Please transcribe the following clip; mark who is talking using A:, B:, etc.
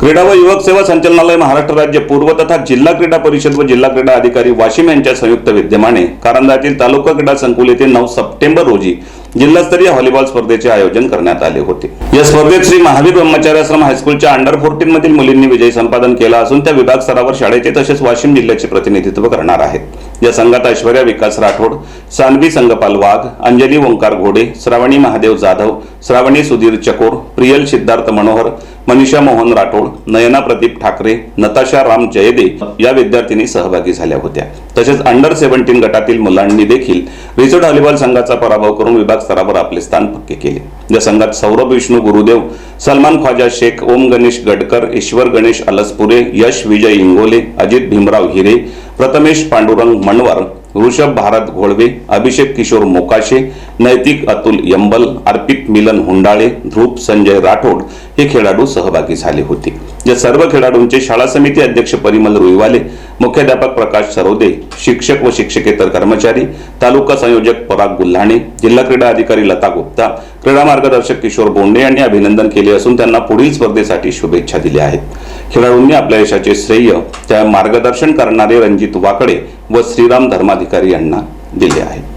A: क्रीडा व युवक सेवा संचालनालय महाराष्ट्र राज्य पूर्व तथा जिल्हा क्रीडा परिषद व जिल्हा क्रीडा अधिकारी वाशिम यांच्या संयुक्त विद्यमाने कारंजातील तालुका क्रीडा संकुल येथे नऊ सप्टेंबर रोजी जिल्हास्तरीय व्हॉलीबॉल स्पर्धेचे आयोजन करण्यात आले होते. या स्पर्धेत श्री महावीर ब्रह्मचार्य आश्रम हायस्कूलच्या अंडर फोर्टीन मधील मुलींनी विजय संपादन केला असून त्या विभाग स्तरावर शाळेचे तसेच वाशिम जिल्ह्याचे प्रतिनिधित्व करणार आहेत. या संघात ऐश्वर्या विकास राठोड सानवी संगपाल वाघ अंजली ओंकार घोडे श्रावणी महादेव जाधव श्रावणी सुधीर चकोर प्रियल सिद्धार्थ मनोहर मनीषा मोहन राठोड नयना प्रदीप ठाकरे नताशा राम जयदे या विद्यार्थिनी सहभागी झाल्या होत्या. तसेच अंडर सेव्हन्टीन गटातील मुलांनी देखील रिसोड व्हॉलीबॉल संघाचा पराभव करून विभाग स्तरावर आपले स्थान पक्के केले. या संघात सौरभ विष्णू गुरुदेव सलमान ख्वाजा शेख ओम गणेश गडकर ईश्वर गणेश अलसपुरे यश विजय इंगोले अजित भीमराव हिरे प्रथमेश पांडुरंग मनवार ऋषभ भारत घोळवे अभिषेक किशोर मोकाशे नैतिक अतुल यंबल अर्पित मिलन हुंडाळे ध्रुप संजय राठोड हे खेळाडू सहभागी झाले होते. या सर्व खेळाडूंचे शाळा समिती अध्यक्ष परिमल रुईवाले मुख्याध्यापक प्रकाश सरोदे शिक्षक व शिक्षकेतर कर्मचारी तालुका संयोजक पराग गुल्हाणे जिल्हा क्रीडा अधिकारी लता गुप्ता क्रीडा मार्गदर्शक किशोर बोंडे यांनी अभिनंदन केले असून त्यांना पुढील स्पर्धेसाठी शुभेच्छा दिल्या आहेत. खेळाडूंनी आपल्या यशाचे श्रेय त्या मार्गदर्शन करणारे रणजित वाकडे व श्रीराम धर्माधिकारी यांना दिले आहे